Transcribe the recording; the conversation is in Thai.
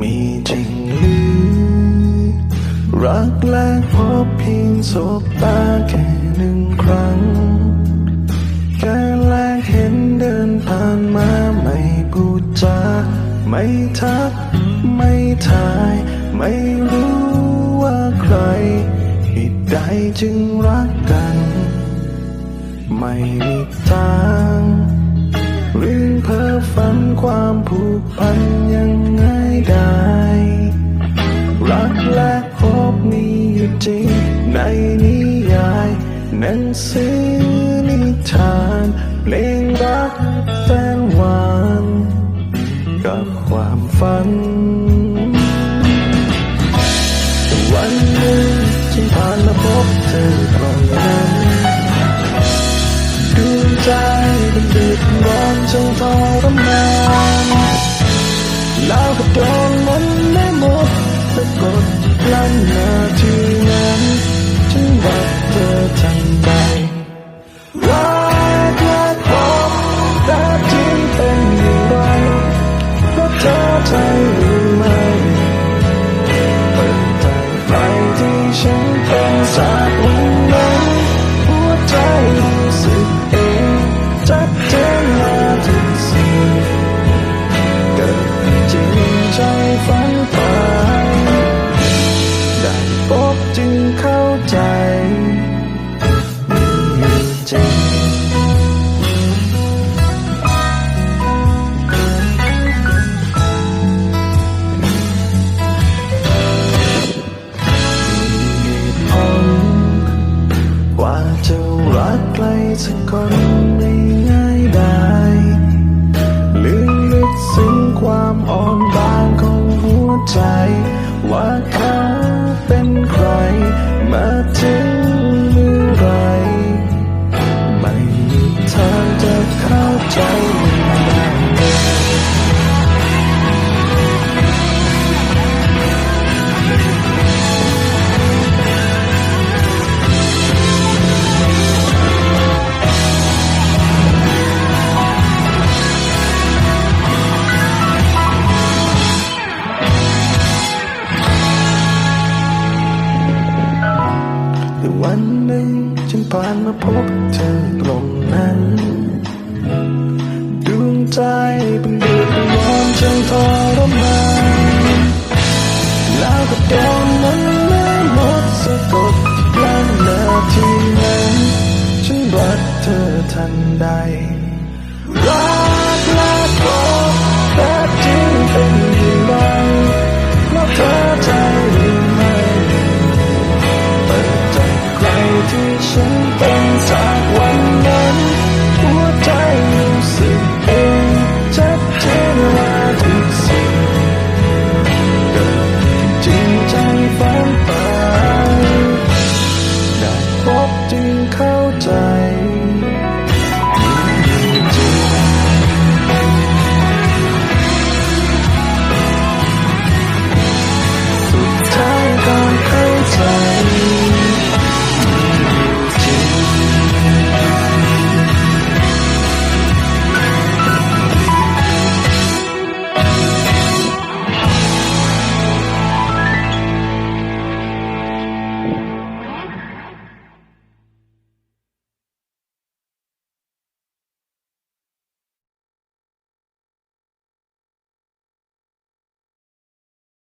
มีจริงหรือ รักแรกพบเพียงสบตาแค่หนึ่งครั้งแค่แรกเห็นเดินผ่านมาไม่พูดจาไม่ทัก ไม่ทาย ไม่รู้ว่าใครเหตุใดจึงรักกัน ไม่มีทางเรื่องเพ้อฝันความผูกพันยัง ในนิยายหนังสือนิทานเพลงรักแสนหวานกับความฝัน วันหนึ่งฉันผ่านมาพบเธอตรงนั้นดวงใจเป็นดือดร้อนจนทรมานแล้วก็โดน สักคนไม่ง่ายได้ลืมลึกซึ้งความอ่อนบางของหัวใจ ว่าเขาเป็นใครมาเจอ ผ่านมาพบเธอตรงนั้นดวงใจเป็นเดือดร้อนจนทรมานแล้วก็โดนมันไม่หมดสะกดกลั้นนาทีนั้นฉันรักเธอทันใด